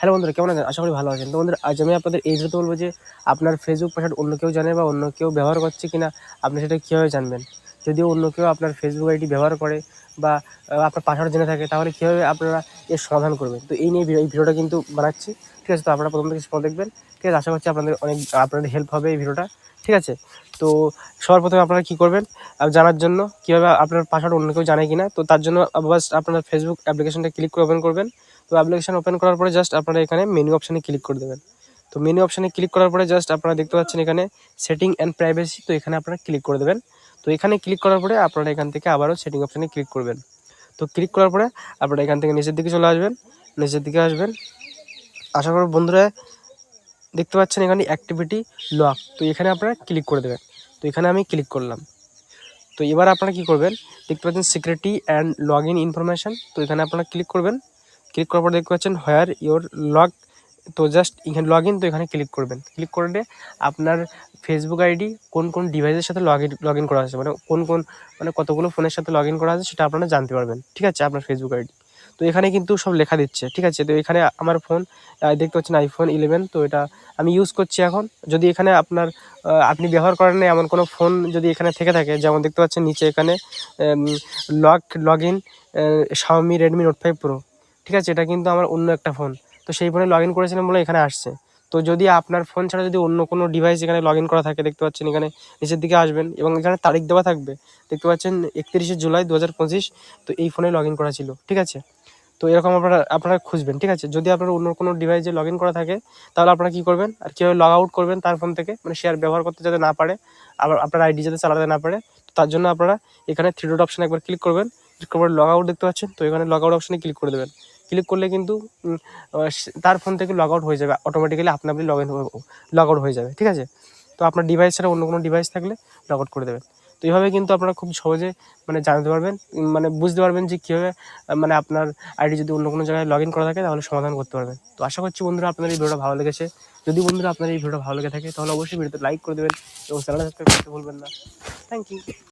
Hello বন্ধুরা, কেমন আছেন? আশা করি ভালো আছেন। তো বন্ধুরা, আজ আমি আপনাদের এই ভিডিওতে বলব যে, আপনার ফেসবুক পাসওয়ার্ড অন্য কেউ জানে বা অন্য কেউ ব্যবহার করছে কিনা, আপনি সেটা কীভাবে জানবেন? যদিও অন্য কেউ আপনার ফেসবুক আইডি ব্যবহার করে বা আপনার পাসওয়ার্ড জেনে থাকে, তাহলে কীভাবে আপনারা এর সমাধান করবেন? তো এই নিয়ে এই ভিডিওটা কিন্তু বানাচ্ছি। ঠিক আছে, তো আপনারা প্রথম থেকে সময় দেখবেন। ঠিক আছে, আশা করছি আপনাদের অনেক, আপনাদের হেল্প হবে এই ভিডিওটা। ঠিক আছে, তো সবার প্রথমে আপনারা কী করবেন? জানার জন্য কীভাবে আপনার পাসওয়ার্ড অন্য কেউ জানে কিনা। তো তার জন্য বাস আপনার ফেসবুক অ্যাপ্লিকেশনটা ক্লিক করে ওপেন করবেন। তো অ্যাপ্লিকেশন ওপেন করার পরে জাস্ট আপনারা এখানে মেনু অপশানে ক্লিক করে দেবেন। তো মেনু অপশানে ক্লিক করার পরে জাস্ট আপনারা দেখতে পাচ্ছেন এখানে সেটিং অ্যান্ড প্রাইভেসি তো এখানে আপনারা ক্লিক করে দেবেন। তো এখানে ক্লিক করার পরে আপনারা এখান থেকে আবারও সেটিং অপশানে ক্লিক করবেন। তো ক্লিক করার পরে আপনারা এখান থেকে নিচের দিকে চলে আসবেন। নিচের দিকে আসবেন। আশা করি বন্ধুরা দেখতে পাচ্ছেন এখানে অ্যাক্টিভিটি লক তো এখানে আপনারা ক্লিক করে দেবেন। তো এখানে আমি ক্লিক করলাম। তো এবার আপনারা কি করবেন? দেখতে পাচ্ছেন security and log in information তো এখানে আপনারা ক্লিক করবেন। ক্লিক করার পর দেখতে পাচ্ছেন হোয়ার ইওর লগ তো জাস্ট এখানে লগ ইন তো এখানে ক্লিক করবেন। ক্লিক করলে আপনার ফেসবুক আইডি কোন কোন ডিভাইসের সাথে লগ ইন লগ ইন করা আছে মানে কোন কোন মানে কতগুলো ফোনের সাথে লগ ইন করা আছে সেটা আপনারা জানতে পারবেন, ঠিক আছে? আপনার ফেসবুক আইডি তো এখানে কিন্তু সব লেখা দিচ্ছে, ঠিক আছে? তো এখানে আমার ফোন দেখতে পাচ্ছেন আইফোন ইলেভেন তো এটা আমি ইউজ করছি এখন। যদি এখানে আপনার আপনি ব্যবহার করেন না এমন কোনো ফোন যদি এখানে থেকে থাকে, যেমন দেখতে পাচ্ছেন নিচে এখানে lock log in Xiaomi Redmi Note five Pro ঠিক আছে, এটা কিন্তু আমার অন্য একটা ফোন তো সেই ফোনে লগ ইন করেছিলাম বলে এখানে আসছে। তো যদি আপনার ফোন ছাড়া যদি অন্য কোনো ডিভাইস এখানে লগ ইন করা থাকে, দেখতে পাচ্ছেন এখানে নিচের দিকে আসবেন এবং এখানে তারিখ দেওয়া থাকবে। দেখতে পাচ্ছেন একত্রিশে জুলাই দু তো এই ফোনে লগ ইন করা ছিল, ঠিক আছে? তো এরকম আপনারা আপনারা খুঁজবেন, ঠিক আছে? যদি আপনার অন্য কোনো ডিভাইসে লগ ইন করা থাকে, তাহলে আপনারা কী করবেন? আর কীভাবে লগ আউট করবেন তার ফোন থেকে? মানে শেয়ার ব্যবহার করতে যাতে না পারে, আবার আপনার আইডি যাতে চালাতে না পারে তার জন্য আপনারা এখানে থ্রি ডট অপশানে একবার ক্লিক করবেন। ক্লিক করার লগ আউট দেখতে পাচ্ছেন, তো এখানে লগ আউট অপশানে ক্লিক করে দেবেন। ক্লিক করলে কিন্তু তার ফোন থেকে লগ আউট হয়ে যাবে। অটোমেটিক্যালি আপনি আপনি লগ ইন লগ আউট হয়ে যাবে, ঠিক আছে? তো আপনার ডিভাইস ছাড়া অন্য কোনো ডিভাইস থাকলে লগ আউট করে দেবেন। তো এইভাবে কিন্তু আপনারা খুব সহজে মানে জানতে পারবেন মানে বুঝতে পারবেন যে কীভাবে মানে আপনার আইডি যদি অন্য কোনো জায়গায় লগ ইন করা থাকে তাহলে সমাধান করতে পারবেন। তো আশা করছি বন্ধুরা আপনাদের এই ভিডিওটা ভালো লেগেছে। যদি বন্ধুরা আপনার এই ভিডিওটা ভালো লেগে থাকে তাহলে অবশ্যই ভিডিওতে লাইক করে দেবেন এবং চ্যানেল সাবস্ক্রাইব করতে ভুলবেন না। Thank you